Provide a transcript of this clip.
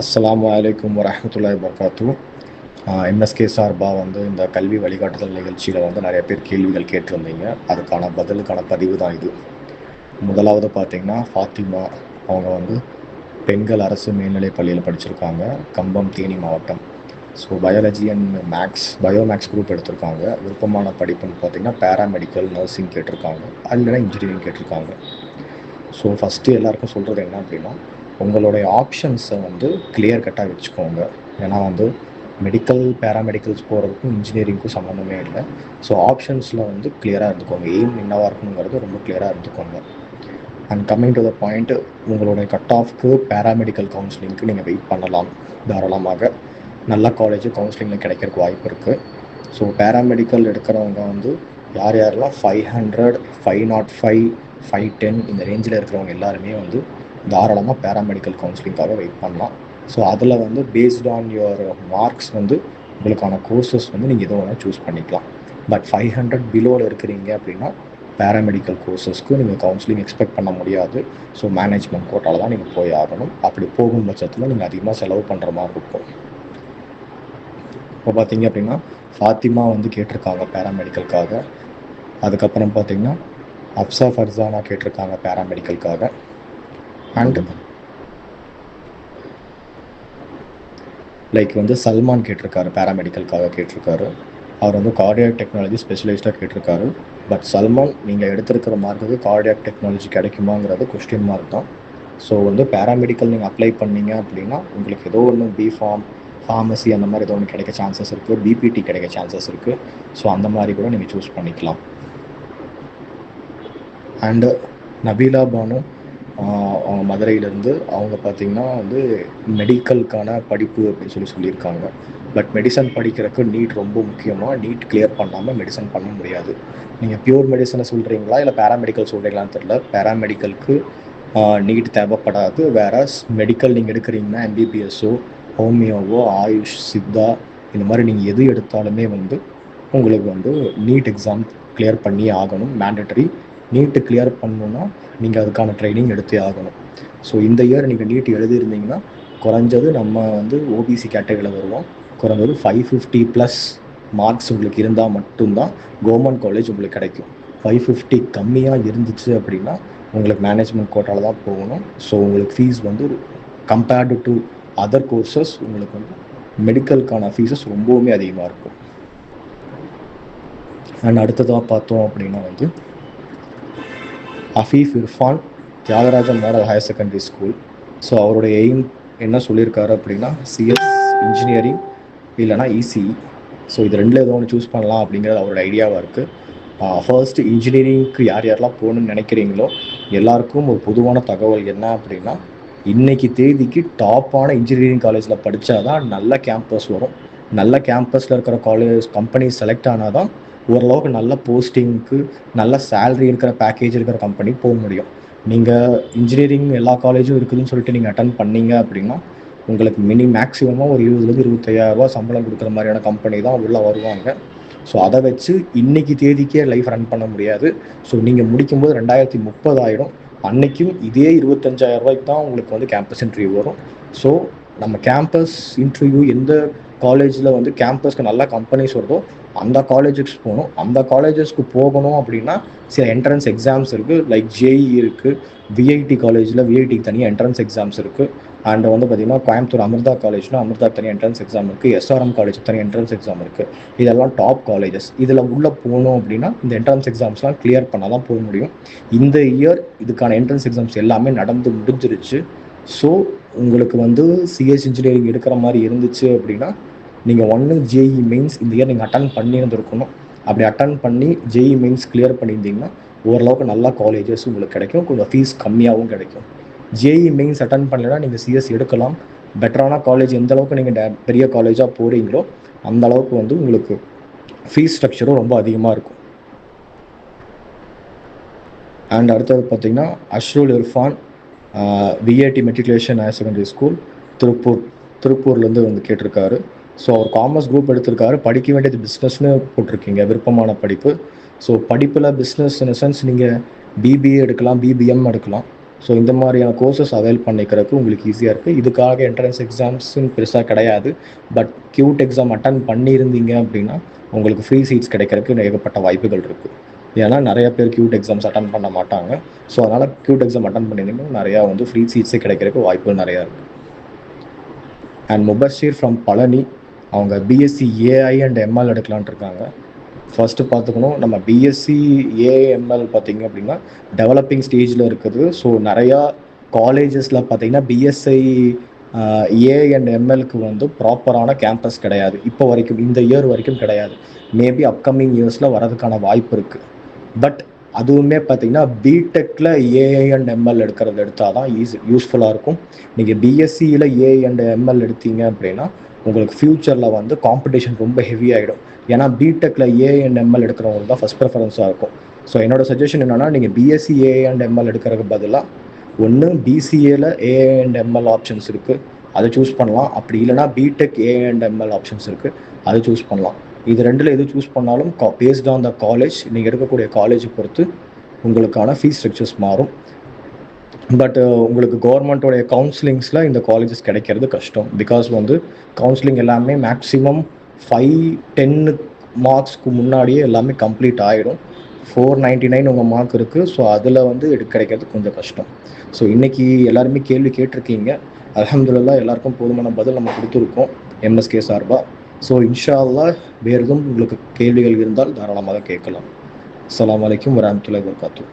அஸ்லாம் வலைக்கம் வரமத்துல்லா வபரகாத்து எம்எஸ்கே சார்பாக வந்து இந்த கல்வி வழிகாட்டுதல் நிகழ்ச்சியில் வந்து நிறைய பேர் கேள்விகள் கேட்டிருந்தீங்க. அதுக்கான பதிலுக்கான பதிவு தான் இது. முதலாவது பார்த்தீங்கன்னா ஃபாத்திமா அவங்க வந்து பெண்கள் அரசு மேல்நிலைப் பள்ளியில் படிச்சிருக்காங்க. கம்பம் தேனி மாவட்டம். So biology and maths bio maths group எடுத்திருக்காங்க. விருப்பமான படிப்புன்னு பார்த்தீங்கன்னா பேராமெடிக்கல் நர்சிங் கேட்டிருக்காங்க. அது இல்லைன்னா இன்ஜினியரிங் கேட்டிருக்காங்க. ஸோ ஃபஸ்ட்டு எல்லாருக்கும் சொல்கிறது என்ன அப்படின்னா உங்களுடைய ஆப்ஷன்ஸை வந்து கிளியர் கட்டாக வச்சுக்கோங்க. ஏன்னா வந்து மெடிக்கல் பேராமெடிக்கல்ஸ் போகிறதுக்கும் இன்ஜினியரிங்க்கும் சம்மந்தமே இல்லை. ஸோ ஆப்ஷன்ஸில் வந்து கிளியராக இருந்துக்கோங்க. எய்ம் என்னவாக இருக்கணுங்கிறது ரொம்ப கிளியராக இருந்துக்கோங்க. And coming to the point உங்களுடைய கட் ஆஃப்க்கு பேராமெடிக்கல் கவுன்சிலிங்க்கு நீங்கள் வெயிட் பண்ணலாம் தாராளமாக. நல்ல காலேஜ் கவுன்சிலிங்கில் கிடைக்கிறதுக்கு வாய்ப்பு இருக்குது ஸோ பேராமெடிக்கல் எடுக்கிறவங்க வந்து யார் யாரெல்லாம் five hundred five nought five five ten இந்த ரேஞ்சில் இருக்கிறவங்க எல்லாருமே வந்து தாராளமாக பேராமெடிக்கல் கவுன்சிலிங்காக வெயிட் பண்ணலாம். ஸோ அதில் வந்து பேஸ்ட் ஆன் யுவர் மார்க்ஸ் வந்து உங்களுக்கான கோர்சஸ் வந்து நீங்கள் எதுவும் வேணால் சூஸ் பண்ணிக்கலாம். பட் ஃபைவ் ஹண்ட்ரட் பிலோவில் இருக்கிறீங்க அப்படின்னா பேராமெடிக்கல் கோர்சஸ்க்கு நீங்கள் கவுன்சிலிங் எக்ஸ்பெக்ட் பண்ண முடியாது. ஸோ மேனேஜ்மெண்ட் கோட்டால் தான் நீங்கள் போய் ஆகணும். அப்படி போகும் பட்சத்தில் நீங்கள் அதிகமாக செலவு பண்ணுற மாதிரி இருக்கும். இப்போ பார்த்தீங்க அப்படின்னா ஃபாத்திமா வந்து கேட்டிருக்காங்க பேராமெடிக்கலுக்காக அதுக்கப்புறம் பார்த்தீங்கன்னா அப்சா ஃபர்சானா கேட்டிருக்காங்க பேராமெடிக்கலுக்காக அண்ட் லைக் வந்து சல்மான் கேட்டிருக்காரு பேராமெடிக்கலுக்காக கேட்டிருக்காரு. அவர் வந்து கார்டியாக் டெக்னாலஜி ஸ்பெஷலிஸ்ட்டாக கேட்டிருக்காரு. பட் சல்மான் நீங்கள் எடுத்திருக்கிற மார்க்குக்கு கார்டியாக் டெக்னாலஜி கிடைக்குமாங்கிறது கொஸ்டின் மார்க் தான். ஸோ வந்து பேராமெடிக்கல் நீங்கள் அப்ளை பண்ணீங்க அப்படின்னா உங்களுக்கு ஏதோ ஒன்று பி ஃபார்ம் ஃபார்மசி அந்த மாதிரி ஏதோ ஒன்று கிடைக்க சான்சஸ் இருக்குது பிபிடி கிடைக்க சான்சஸ் இருக்குது ஸோ அந்த மாதிரி கூட நீங்கள் சூஸ் பண்ணிக்கலாம். அண்டு நபீலா பானு மதுரையிலேருந்து அவங்க பார்த்திங்கன்னா வந்து மெடிக்கலுக்கான படிப்பு அப்படின்னு சொல்லி சொல்லியிருக்காங்க. பட் மெடிசன் படிக்கிறதுக்கு நீட் ரொம்ப முக்கியமாக நீட் கிளியர் பண்ணாமல் மெடிசன் பண்ண முடியாது. நீங்கள் பியூர் மெடிசனை சொல்கிறீங்களா இல்லை பேராமெடிக்கல் சொல்கிறீங்களான்னு தெரில பேராமெடிக்கலுக்கு நீட் தேவைப்படாது. வேற மெடிக்கல் நீங்கள் எடுக்கிறீங்கன்னா எம்பிபிஎஸ்ஸோ ஹோமியோவோ ஆயுஷ் சித்தா இந்த மாதிரி நீங்கள் எது எடுத்தாலுமே வந்து உங்களுக்கு வந்து நீட் எக்ஸாம் கிளியர் பண்ணி ஆகணும். மேண்டட்டரி நீட்டு கிளியர் பண்ணணுன்னா நீங்கள் அதுக்கான ட்ரைனிங் எடுத்தே ஆகணும். ஸோ இந்த இயர் நீங்கள் நீட் எழுதியிருந்தீங்கன்னா குறைஞ்சது நம்ம வந்து ஓபிசி கேட்டகரியில் வருவோம். குறைஞ்சது ஃபைவ் ஃபிஃப்டி ப்ளஸ் மார்க்ஸ் உங்களுக்கு இருந்தால் மட்டும்தான் கவர்மெண்ட் காலேஜ் உங்களுக்கு கிடைக்கும். ஃபைவ் ஃபிஃப்டி கம்மியாக இருந்துச்சு அப்படின்னா உங்களுக்கு மேனேஜ்மெண்ட் கோட்டாவில் தான் போகணும். ஸோ உங்களுக்கு ஃபீஸ் வந்து கம்பேர்டு டு அதர் கோர்சஸ் உங்களுக்கு வந்து மெடிக்கலுக்கான ஃபீஸஸ் ரொம்பவுமே அதிகமாக இருக்கும். அண்ட் அடுத்ததாக பார்த்தோம் அப்படின்னா வந்து Hafeef Irfan Thiyagarajan model higher secondary school so அவருடைய எய்ம் என்ன சொல்லியிருக்காரு அப்படின்னா சிஎஸ் இன்ஜினியரிங் இல்லைனா இசிஇ ஸோ இது ரெண்டில் ஏதோ ஒன்று சூஸ் பண்ணலாம் அப்படிங்கிறது அவரோட ஐடியாவாக இருக்குது ஃபர்ஸ்ட் இன்ஜினியரிங்க்கு யார் யாரெல்லாம் போகணும்னு நினைக்கிறீங்களோ எல்லாருக்கும் ஒரு பொதுவான தகவல் என்ன அப்படின்னா இன்னைக்கு தேதிக்கு டாப்பான இன்ஜினியரிங் காலேஜில் படித்தா தான் நல்ல கேம்பஸ் வரும். நல்ல கேம்பஸில் இருக்கிற காலேஜ் கம்பெனி செலக்ட் ஆனால் தான் ஓரளவுக்கு நல்ல போஸ்டிங்க்கு நல்ல சேலரி இருக்கிற பேக்கேஜ் இருக்கிற கம்பெனி போக முடியும். நீங்கள் இன்ஜினியரிங் எல்லா காலேஜும் இருக்குதுன்னு சொல்லிட்டு நீங்கள் அட்டன் பண்ணீங்க அப்படின்னா உங்களுக்கு மினி மேக்ஸிமமாக ஒரு இருபதுலேருந்து இருபத்தையாயிரரூபா சம்பளம் கொடுக்குற மாதிரியான கம்பெனி தான் உள்ளே வருவாங்க. ஸோ அதை வச்சு இன்னைக்கு தேதிக்கே லைஃப் ரன் பண்ண முடியாது. ஸோ நீங்கள் முடிக்கும்போது ரெண்டாயிரத்தி முப்பது ஆயிடும் அன்னைக்கும் இதே இருபத்தஞ்சாயிரம் ரூபாய்க்கு தான் உங்களுக்கு வந்து கேம்பஸ் இன்டர்வியூ வரும். ஸோ நம்ம கேம்பஸ் இன்டர்வியூ எந்த காலேஜில் வந்து கேம்பஸ்க்கு நல்ல கம்பெனிஸ் வருதோ அந்த காலேஜஸ் போகணும். அந்த காலேஜஸ்க்கு போகணும் அப்படின்னா சில என்ட்ரன்ஸ் எக்ஸாம்ஸ் இருக்குது லைக் ஜேஇ இருக்குது விஐடி காலேஜில் விஐடிக்கு தனியாக என்ட்ரன்ஸ் எக்ஸாம்ஸ் இருக்குது அண்ட் வந்து பார்த்திங்கன்னா கோயம்புத்தூர் அமிர்தா காலேஜ்னா அமிர்தா தனி என்ட்ரன்ஸ் எக்ஸாம் இருக்குது எஸ்ஆர்எம் காலேஜ் தனி என்ட்ரன்ஸ் எக்ஸாம் இருக்குது இதெல்லாம் டாப் காலேஜஸ் இதில் உள்ளே போகணும் அப்படின்னா இந்த என்ட்ரன்ஸ் எக்ஸாம்ஸ்லாம் கிளியர் பண்ணால் தான் போக முடியும். இந்த இயர் இதுக்கான என்ட்ரன்ஸ் எக்ஸாம்ஸ் எல்லாமே நடந்து முடிஞ்சிருச்சு. ஸோ உங்களுக்கு வந்து சிஎஸ் இன்ஜினியரிங் எடுக்கிற மாதிரி இருந்துச்சு அப்படின்னா நீங்கள் ஒன்று ஜேஇ மெயின்ஸ் இந்த இயர் நீங்கள் அட்டன் பண்ணியிருந்துருக்கணும். அப்படி அட்டன் பண்ணி ஜேஇ மெயின்ஸ் கிளியர் பண்ணியிருந்தீங்கன்னா ஓரளவுக்கு நல்ல காலேஜஸ் உங்களுக்கு கிடைக்கும். கொஞ்சம் ஃபீஸ் கம்மியாகவும் கிடைக்கும். ஜேஇ மெயின்ஸ் அட்டன் பண்ணலைன்னா நீங்கள் சிஎஸ் எடுக்கலாம். பெட்டரான காலேஜ் எந்த அளவுக்கு நீங்கள் பெரிய காலேஜாக போகிறீங்களோ அந்த அளவுக்கு வந்து உங்களுக்கு ஃபீஸ் ஸ்ட்ரக்சரும் ரொம்ப அதிகமாக இருக்கும். அண்ட் அடுத்தது பார்த்தீங்கன்னா Ashrul Irfan VAT matriculation higher secondary school Tiruppur திருப்பூர்லேருந்து வந்து கேட்டிருக்காரு. ஸோ அவர் காமர்ஸ் குரூப் எடுத்திருக்காரு. படிக்க வேண்டியது பிஸ்னஸ்னு போட்டிருக்கீங்க. விருப்பமான படிப்பு. ஸோ படிப்பில் பிஸ்னஸ் இன் சென்ஸ் நீங்கள் பிபிஏ எடுக்கலாம் பிபிஎம் எடுக்கலாம். ஸோ இந்த மாதிரியான கோர்சஸ் அவைல் பண்ணிக்கிறதுக்கு உங்களுக்கு ஈஸியாக இருக்குது இதுக்காக என்ட்ரன்ஸ் எக்ஸாம்ஸுன்னு பெருசாக கிடையாது. பட் கியூட் எக்ஸாம் அட்டன் பண்ணியிருந்தீங்க அப்படின்னா உங்களுக்கு ஃப்ரீ சீட்ஸ் கிடைக்கிறதுக்கு ஏகப்பட்ட வாய்ப்புகள் இருக்குது ஏன்னா நிறைய பேர் கியூட் எக்ஸாம்ஸ் அட்டன் பண்ண மாட்டாங்க. ஸோ அதனால் கியூட் எக்ஸாம் அட்டன் பண்ணியிருந்தீங்கன்னா நிறையா வந்து ஃப்ரீ சீட்ஸே கிடைக்கிறதுக்கு வாய்ப்புகள் நிறையா இருக்குது அண்ட் முபஷீர் ஃப்ரம் பழனி அவங்க பிஎஸ்சி ஏஐ அண்ட் எம்எல் எடுக்கலான் இருக்காங்க. ஃபர்ஸ்ட் பார்த்துக்கணும் நம்ம பிஎஸ்சி ஏஎம்எல் பார்த்தீங்க அப்படின்னா டெவலப்பிங் ஸ்டேஜில் இருக்குது. ஸோ நிறையா காலேஜஸில் பார்த்தீங்கன்னா பிஎஸ்ஐ ஏ அண்ட் எம்எல்க்கு வந்து ப்ராப்பரான கேம்பஸ் கிடையாது. இப்போ வரைக்கும் இந்த இயர் வரைக்கும் கிடையாது. மேபி அப்கமிங் இயர்ஸில் வரதுக்கான வாய்ப்பு இருக்குது பட் அதுவுமே பார்த்தீங்கன்னா பிடெக்கில் ஏஐ அண்ட் எம்எல் எடுக்கிறது எடுத்தால் தான் ஈஸி யூஸ்ஃபுல்லாக இருக்கும். நீங்கள் பிஎஸ்சியில் ஏஐ அண்ட் எம்எல் எடுத்தீங்க அப்படின்னா உங்களுக்கு ஃப்யூச்சரில் வந்து காம்படிஷன் ரொம்ப ஹெவி ஆகிடும் ஏன்னா பிடெக்கில் ஏ அண்ட் எம்எல் எடுக்கிறவங்களுக்கு தான் ஃபஸ்ட் ப்ரிஃபரன்ஸாக இருக்கும். ஸோ என்னோட சஜஷன் என்னென்னா நீங்கள் பிஎஸ்சி ஏ அண்ட் எம்எல் எடுக்கிறதுக்கு பதிலாக ஒன்று பிசிஏல ஏ அண்ட் எம்எல் ஆப்ஷன்ஸ் இருக்குது அதை சூஸ் பண்ணலாம். அப்படி இல்லைனா BTech AI and ML options இருக்குது அதை சூஸ் பண்ணலாம். இது ரெண்டில் எது சூஸ் பண்ணாலும் பேஸ்ட் ஆன் த காலேஜ் நீங்கள் எடுக்கக்கூடிய காலேஜை பொறுத்து உங்களுக்கான ஃபீஸ் ஸ்ட்ரக்சர்ஸ் மாறும். பட் uh, உங்களுக்கு கவர்மெண்ட்டோடைய கவுன்சிலிங்ஸில் இந்த காலேஜஸ் கிடைக்கிறது கஷ்டம். பிகாஸ் வந்து கவுன்சிலிங் எல்லாமே மேக்ஸிமம் ஃபைவ் டென்னு மார்க்ஸ்க்கு முன்னாடியே எல்லாமே கம்ப்ளீட் ஆகிடும் ஃபோர் நைன்டி நைன் உங்கள் மார்க் இருக்குது ஸோ அதில் வந்து எடு கிடைக்கிறது கொஞ்சம் கஷ்டம். ஸோ இன்றைக்கி எல்லாருமே கேள்வி கேட்டிருக்கீங்க. அலமதுல்லா எல்லாருக்கும் போதுமான பதில் நம்ம கொடுத்துருக்கோம். எம்எஸ்கே சார்பாக ஸோ இன்ஷா அல்லா வேறு எதுவும் உங்களுக்கு கேள்விகள் இருந்தால் தாராளமாக கேட்கலாம். அஸ்ஸலாமு அலைக்கும் வரமத்துல வர்காத்தூர்